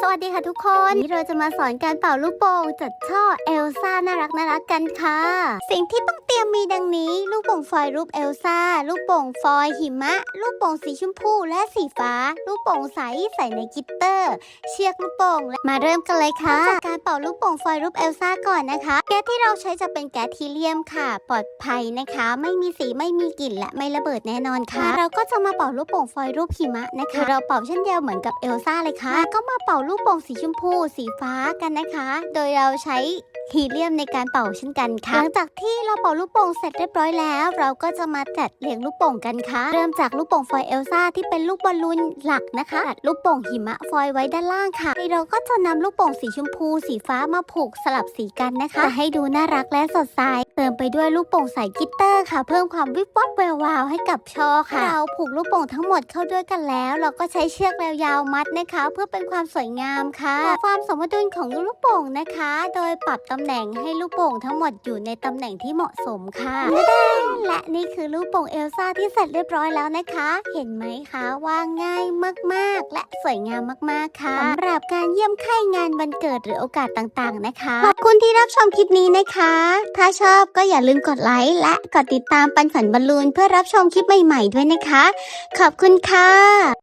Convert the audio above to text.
สวัสดีค่ะทุกคนวันนี้เราจะมาสอนการเป่าลูกโป่งจัดช่อเอลซ่าน่ารักน่ารักกันค่ะ สิ่งที่ต้องเตรียมมีดังนี้ ลูกโป่งฟอยล์รูปเอลซ่า ลูกโป่งฟอยล์หิมะ ลูกโป่งสีชมพูและสีฟ้า ลูกโป่งใสใส่ในกลิตเตอร์ เชือกลูกโป่งและมาเริ่มกันเลยค่ะจากการเป่าลูกโป่งฟอยล์รูปเอลซ่าก่อนนะคะ แก๊สที่เราใช้จะเป็นแก๊สทีเลียมค่ะ ปลอดภัยนะคะ ไม่มีสีไม่มีกลิ่นและไม่ระเบิดแน่นอนค่ะ เราก็จะมาเป่าลูกโป่งฟอยล์รูปหิมะนะคะ เราเป่าเช่นเดียวเหมือนกับเอลซ่าเลยค่ะแล้วก็มาเป่าลูกโป่งสีชมพู สีฟ้ากันนะคะ โดยเราใช้ฮีเลียมในการเป่าเช่นกันค่ะ หลังจากที่เราเป่าลูกโป่งเสร็จเรียบร้อยแล้ว เราก็จะมาจัดเรียงลูกโป่งกันค่ะ เริ่มจากลูกโป่งฟอยเอลซ่าที่เป็นลูกบอลลูนหลักนะคะตัดลูกโป่งหิมะฟอยไว้ด้านล่างค่ะเราก็จะนำลูกโป่งสีชมพู สีฟ้ามาผูกสลับสีกันนะคะจะให้ดูน่ารักและสดใสเติมไปด้วยลูกโป่งใสกลิตเตอร์ค่ะ เพิ่มความวิบวับแวววาวให้กับช่อค่ะ เราผูกลูกโป่งทั้งหมดเข้าด้วยกันแล้ว เราก็ใช้เชือกยาวๆมัดนะคะ เพื่อเป็นความสวยงามค่ะปรับความสมดุลของลูกโป่งนะคะ โดยปรับตำแหน่งให้ลูกโป่งทั้งหมดอยู่ในตำแหน่งที่เหมาะสมค่ะและนี่คือลูกโป่งเอลซ่าที่เสร็จเรียบร้อยแล้วนะคะ เห็นไหมคะว่าง่ายมากๆ และสวยงามมากๆค่ะสำหรับการเยี่ยมไข้งานวันเกิดหรือโอกาสต่างๆนะคะ ขอบคุณที่รับชมคลิปนี้นะคะ ถ้าชอบก็อย่าลืมกดไลค์และกดติดตามปันฝันบอลลูนเพื่อรับชมคลิปใหม่ๆด้วยนะคะ ขอบคุณค่ะ